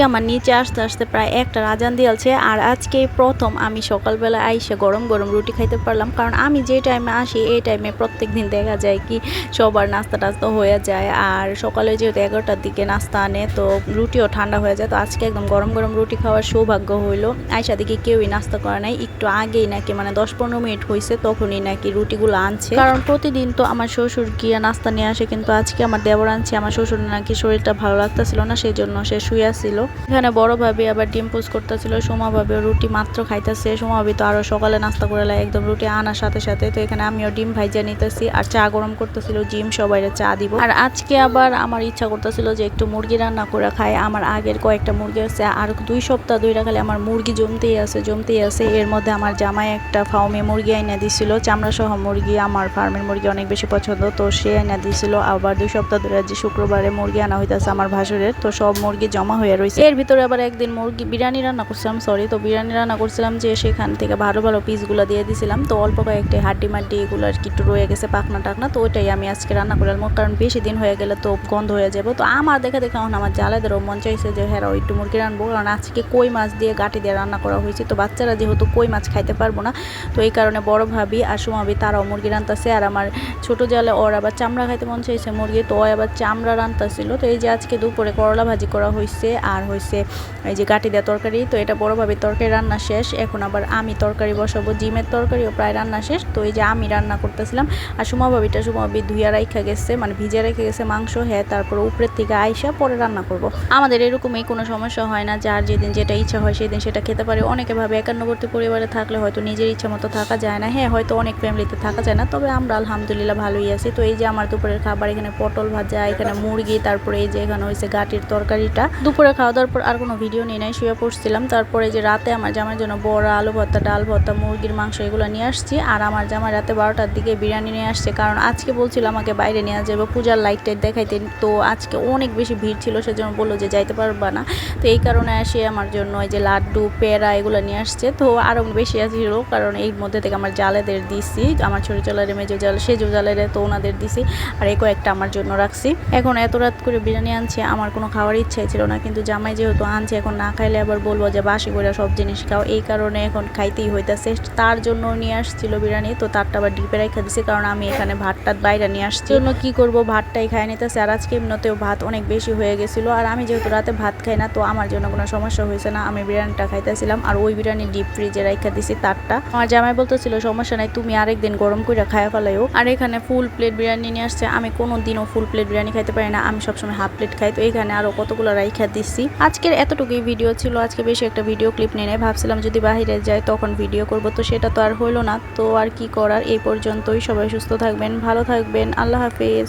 আমার নিচে আসতে আসতে প্রায় একটা রাজান দিয়েছে আর আজকে প্রথম আমি সকালবেলা আইসে গরম গরম রুটি খাইতে পারলাম। কারণ আমি যে টাইমে আসি, এই টাইমে প্রত্যেক দিন দেখা যায় কি সবার নাস্তা টাস্তা হয়ে যায়। আর সকালে যেহেতু এগারোটার দিকে নাস্তা আনে, তো রুটিও ঠান্ডা হয়ে যায়। তো আজকে একদম গরম গরম রুটি খাওয়ার সৌভাগ্য হইল। আইসা দিকে কেউই নাস্তা করে নাই। একটু আগেই নাকি মানে দশ পনেরো মিনিট হয়েছে তখনই নাকি রুটিগুলো আনছে। কারণ প্রতিদিন তো আমার শ্বশুর গিয়ে নাস্তা নিয়ে আসে, কিন্তু আজকে আমার দেবর আনছে। আমার শ্বশুর নাকি শরীরটা ভালো লাগতেছিল না সেই জন্য সে শুয়ে ছিল। এখানে বড় ভাবি আবার ডিম পোজ করতেছিল, সোমা ভাবি রুটি মাত্র খাইতেছে। সোমা ভাবি তো আরও সকালে নাস্তা করে লাই, একদম রুটি আনার সাথে সাথে। তো এখানে আমিও ডিম ভাইজা নিতেছি আর চা গরম করতেছিল, জিম সবাই চা দিব। আর আজকে আবার আমার ইচ্ছা করতেছিল যে একটু মুরগি রান্না করে খাই। আমার আগের কয়েকটা মুরগি আছে, আর দুই সপ্তাহ দুই খালি আমার মুরগি জমতেই আছে জমতেই আছে। এর মধ্যে আমার জামাই একটা ফার্মে মুরগি আইনা দিছিল চামড়া সহ মুরগি। আমার ফার্মের মুরগি অনেক বেশি পছন্দ, তো সে আইনা দিছিল। আবার দুই সপ্তাহ ধরে যে শুক্রবারে মুরগি আনা হইতেছে আমার ভাসুরের, তো সব মুরগি জমা হয়ে রয়েছে এর ভিতরে আবার একদিন মুরগি বিরিয়ানি রান্না করছিলাম সরি তো বিরিয়ানি রান্না করছিলাম যে সেখান থেকে ভালো ভালো পিসগুলো দিয়ে দিছিলাম, তো অল্প কয়েকটি হাড্ডি মাড্ডি এগুলো আর কি একটু রয়ে গেছে পাখনা টাকনা তো ওইটাই আমি আজকে রান্না করলাম কারণ বেশি দিন হয়ে গেলে তো গন্ধ হয়ে যাবে। তো আমার দেখে দেখে এখন আমার জালাদেরও মন চাইছে যে হ্যাঁ একটু মুরগি রানবো কারণ আজকে কই মাছ দিয়ে গাটি দিয়ে রান্না করা হয়েছে, তো বাচ্চারা যেহেতু কই মাছ খাইতে পারব না, তো এই কারণে বড় ভাবি আর সুমাবি তারাও মুরগি রান্তাছে আর আমার ছোট জালে ওর আবার চামড়া খাইতে মন চাইছে মুরগি, তো ওই আবার চামড়া রান্তাছিল তো এই যে আজকে দুপুরে করলা ভাজি করা হয়েছে আর হয়েছে এই যে গাটি দেওয়া তরকারি, তো এটা বড় ভাবি তরকারি রান্না শেষ। এখন আবার আমি তরকারি বসাবো, জিমের তরকারিও প্রায় রান্না শেষ। তো এই যে আমি রান্না করতেছিলাম, আর সুমা ভাবিটা, সুমা ভাবি ধুইয়া রাইখা গেছে মানে ভিজে রেখে গেছে মাংস হ্যাঁ তারপর উপরের থেকে আইসা পরে রান্না করব। আমাদের এরকমই কোনো সমস্যা হয় না, যার যেদিন যেটা ইচ্ছা হয় সেদিন সেটা খেতে পারে। অনেকে ভাবে একান্নবর্তী পরিবারে থাকলে হয়তো নিজের ইচ্ছা মতো থাকা যায় না। হ্যাঁ হয়তো অনেক ফ্যামিলিতে থাকা যায় না, তবে আমরা আলহামদুলিল্লাহ ভালোই আছি। তো এই যে আমার দুপুরের খাবার, এখানে পটল ভাজা, এখানে মুরগি, তারপরে এই যে এখানে হয়েছে গাটির তরকারিটা। দুপুরে খাওয়া দাওয়ার পর আর কোনো ভিডিও নিয়ে নাই, শুয়ে পড়ছিলাম। তারপরে যে রাতে আমার জামার জন্য বড়া, আলু ভর্তা, ডাল ভর্তা, মুরগির মাংস এগুলো নিয়ে আসছি। আর আমার জামা রাতে বারোটার দিকে বিরিয়ানি নিয়ে আসছে, কারণ আজকে বলছিল আমাকে বাইরে নিয়ে যাবে পূজার লাইট টাইট দেখাইতে। তো আজকে অনেক বেশি ভিড় ছিল, সেজন্য বলল যে যাইতে পারবা না। তো এই কারণে আসে আমার জন্য এই যে লাড্ডু পেড়া এগুলো নিয়ে আসছে। তো আরও বেশি আসছিল কারণ এই মধ্যে থেকে আমার জালেদের দিছি, আমার ছোটো জালের, মেজো জাল, সেজো জালের তো ওনাদের দিছি, আর এই কয়েকটা আমার জন্য রাখছি। এখন এত রাত করে বিরিয়ানি আনছে, আমার কোনো খাওয়ার ইচ্ছাই ছিল না, কিন্তু জামাই যেহেতু আনছে, এখন না খাইলে আবার বলব যে বাসি করে সব জিনিস খাও। এই কারণে এখন খাইতেই হইতেছে। তার জন্য নিয়ে আসছিল বিরিয়ানি, তো তারটা আবার ডিপে রেখে দিছে, কারণ আমি এখানে ভাতটা বাইরে নিয়ে আসছি। জন্য কি করব? ভাতটাই খাই নিতেছে। আর আজকে এমনিতেও ভাত অনেক বেশি হয়ে গেছিল। আর আমি যেহেতু রাতে ভাত খাই না, তো আমার জন্য কোনো সমস্যা হয়েছে না। আমি বিরিয়ানিটা খাইতেছিলাম। আর ওই বিরিয়ানি ডিপ ফ্রিজে রেখে দিছি তারটা। আমার জামাই বলতেছিল, সমস্যা নাই, তুমি আরেকদিন গরম করে খাইয়া ফেলাইও। আর এখানে ফুল প্লেট বিরিয়ানি নিয়ে আসছে। আমি কোনো দিনও ফুল প্লেট বিরিয়ানি খাইতে পারি না। আমি সবসময় হাফ প্লেট খাই। তো এখানে আরও কতগুলো রাইখা দিচ্ছি আজকের এতটুকুই ভিডিও ছিল। আজকে বেশি একটা ভিডিও ক্লিপ নিয়ে ভাবছিলাম যদি বাহিরে যায় তখন ভিডিও করব। তো সেটা তো আর হইল না। তো আর কি করার? এই পর্যন্তই। সবাই সুস্থ থাকবেন, ভালো থাকবেন। আল্লাহ হাফিজ।